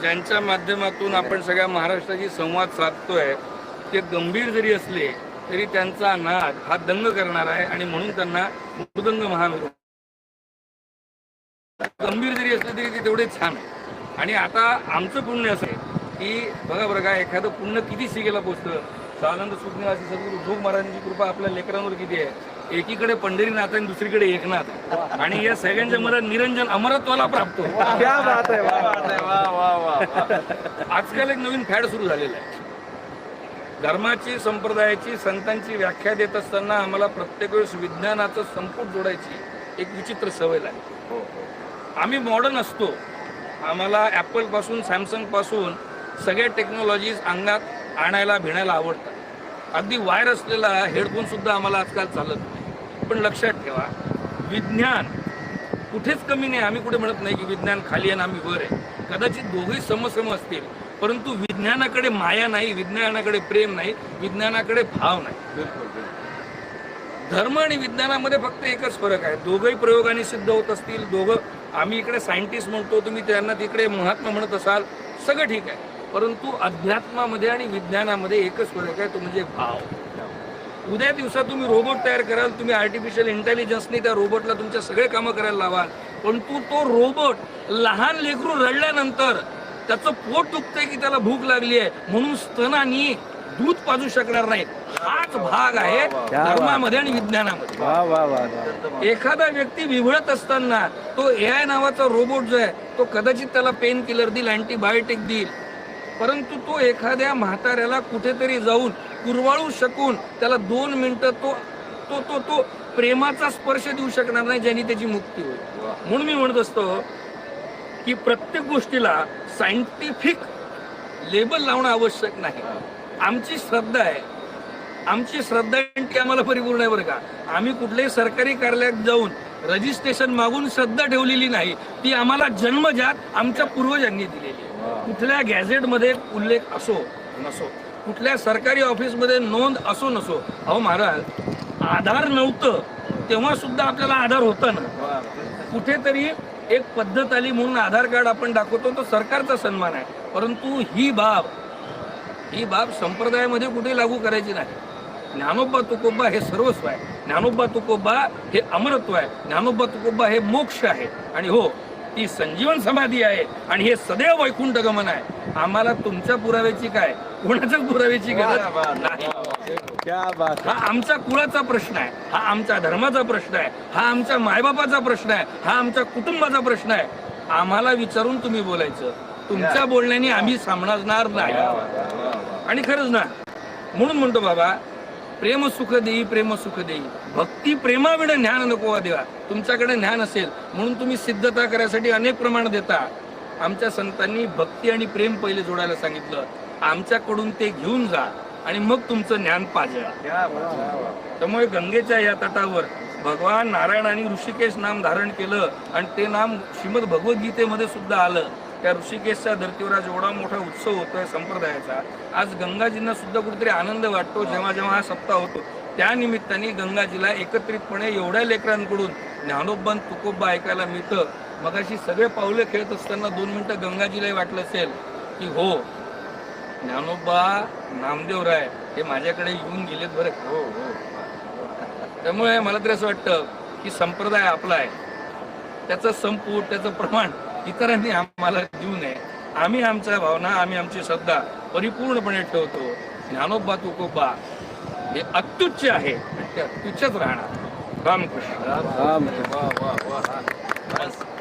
ज्यांच्या माध्यमातून आपण सगळ्या महाराष्ट्राशी संवाद साधतोय ते गंभीर जरी असले तरी त्यांचा नाद हा दंग करणार आहे आणि म्हणून त्यांना मृदंग महावीर गंभीर जरी असले तरी ते तेवढे छान आहे आणि आता आमचं पुण्य असं आहे की बघा बरं का एखादं पुण्य किती शिगेला पोचतं. सानंद सुज्ञ असे सद्गुरू ढोक महाराजांची कृपा आपल्या लेकरांवर किती आहे? एकीकडे पंढरीनाथ आणि दुसरीकडे एकनाथ. आणि या सगळ्यांच्या मध्ये निरंजन अमरत्वाला प्राप्त आजकाल एक नवीन फॅड सुरू झालेलं आहे. धर्माची संप्रदायाची संतांची व्याख्या देत असताना आम्हाला प्रत्येक वेळेस विज्ञानाचं संपुट जोडायची एक विचित्र सवय लागली. आम्ही मॉडर्न असतो. आम्हाला ॲपलपासून सॅमसंगपासून सगळ्या टेक्नॉलॉजीज अंगात आणायला भिणायला आवडतात. अगदी वायर असलेला हेडफोन सुद्धा आम्हाला आजकाल चालत नाही. पण लक्षात ठेवा विज्ञान कुठेच कमी नाही. आम्ही कुठे म्हणत नाही की विज्ञान खाली आहे आणि आम्ही वर आहे. कदाचित दोघेही समसम असतील परंतु विज्ञानाकडे माया नाही विज्ञानाकडे प्रेम नाही विज्ञानाकडे भाव नाही. धर्म आणि विज्ञानामध्ये फक्त एकच फरक आहे. दोघंही प्रयोगाने सिद्ध होत असतील दोघं आम्ही इकडे सायंटिस्ट म्हणतो तुम्ही त्यांना तिकडे महात्मा म्हणत असाल सगळं ठीक आहे. परंतु अध्यात्मामध्ये आणि विज्ञानामध्ये एकच फरक आहे तो म्हणजे भाव. उद्या दिवसात तुम्ही रोबोट तयार कराल तुम्ही आर्टिफिशियल इंटेलिजन्सनी त्या रोबोटला तुमच्या सगळे कामं करायला लावाल. परंतु तो रोबोट लहान लेकरू रडल्यानंतर त्याचं पोट दुखतंय की त्याला भूक लागली आहे म्हणून स्तनानी दूध पाजू शकणार नाहीत हाच भाग आहे धर्मामध्ये आणि विज्ञानामध्ये. एखादा व्यक्ती विवळत असताना तो ए आय नावाचा रोबोट जो आहे तो कदाचित त्याला पेन किलर देईल अँटीबायोटिक देईल. परंतु तो एखाद्या म्हाताऱ्याला कुठेतरी जाऊन कुरवाळू शकून त्याला दोन मिनिटं तो तो तो तो प्रेमाचा स्पर्श देऊ शकणार नाही ज्यांनी त्याची मुक्ती होईल. म्हणून मी म्हणत असतो की प्रत्येक गोष्टीला सायंटिफिक लेबल लावणं आवश्यक नाही. आमची श्रद्धा आहे. आमची श्रद्धा ती आम्हाला परिपूर्ण आहे बरं का. आम्ही कुठल्याही सरकारी कार्यालयात जाऊन रजिस्ट्रेशन मागून श्रद्धा ठेवलेली नाही. ती आम्हाला जन्मजात आमच्या पूर्वजांनी दिलेली आहे. कुठल्या गॅझेटमध्ये उल्लेख असो नसो. कुठल्या सरकारी ऑफिसमध्ये नोंद असो नसो अहो महाराज आधार नव्हतं तेव्हा सुद्धा आपल्याला आधार होता ना. कुठेतरी एक पद्धत आली म्हणून आधार कार्ड आपण दाखवतो तो सरकारचा सन्मान आहे. परंतु ही बाब ही बाब संप्रदायामध्ये कुठे लागू करायची नाही. ज्ञानोबा तुकोबा हे सर्वस्व आहे. ज्ञानोबा तुकोबा हे अमरत्व आहे. ज्ञानोबा तुकोबा हे मोक्ष आहे. आणि हो ती संजीवन समाधी आहे आणि हे सदैव वैकुंठ गमन आहे. आम्हाला तुमच्या पुराव्याची काय? कोणाच्याच पुराव्याची गरज नाही. क्या बात हा आमच्या कुळाचा प्रश्न आहे. हा आमच्या धर्माचा प्रश्न आहे. हा आमच्या मायबापाचा प्रश्न आहे. हा आमच्या कुटुंबाचा प्रश्न आहे. आम्हाला विचारून तुम्ही बोलायचं. तुमच्या बोलण्याने आम्ही समजणार नाही. आणि खरंच ना म्हणून म्हणतो बाबा प्रेम सुख देई प्रेम सुख देई. भक्ती प्रेमाविड ज्ञान नको वा देवा. तुमच्याकडे ज्ञान असेल म्हणून तुम्ही सिद्धता करायसाठी अनेक प्रमाण देता. आमच्या संतांनी भक्ती आणि प्रेम पहिले जोडायला सांगितलं. आमच्याकडून ते घेऊन जा आणि मग तुमचं ज्ञान पाजळा त्यामुळे गंगेच्या या तटावर भगवान नारायणाने ऋषिकेश नाम धारण केलं आणि ते नाम श्रीमद भगवद्गीतेमध्ये सुद्धा आलं. त्या ऋषिकेशच्या धर्तीवर आज एवढा मोठा उत्सव होतोय संप्रदायाचा. आज गंगाजींना सुद्धा कुठेतरी आनंद वाटतो जेव्हा जेव्हा हा सप्ताह होतो. त्यानिमित्ताने गंगाजीला एकत्रितपणे एवढ्या लेकरांकडून ज्ञानोबन तुकोबा ऐकायला मिळतं. मगाशी सगळे पावले खेळत असताना दोन मिनिटं गंगाजीलाही वाटलं असेल की हो ज्ञानोबा नामदेव राय हे माझ्याकडे येऊन गेलेत बरं हो हो. त्यामुळे मला तरी असं वाटतं की संप्रदाय आपला आहे. त्याचं संपूट त्याचं प्रमाण इतरांनी आम्हाला देऊ नये. आम्ही आमच्या भावना आम्ही आमची श्रद्धा परिपूर्णपणे ठेवतो. ज्ञानोबा तुकोबा हे अत्युच्च आहे. ते अत्युच्चच राहणार. रामकृष्ण. राम वा वा वा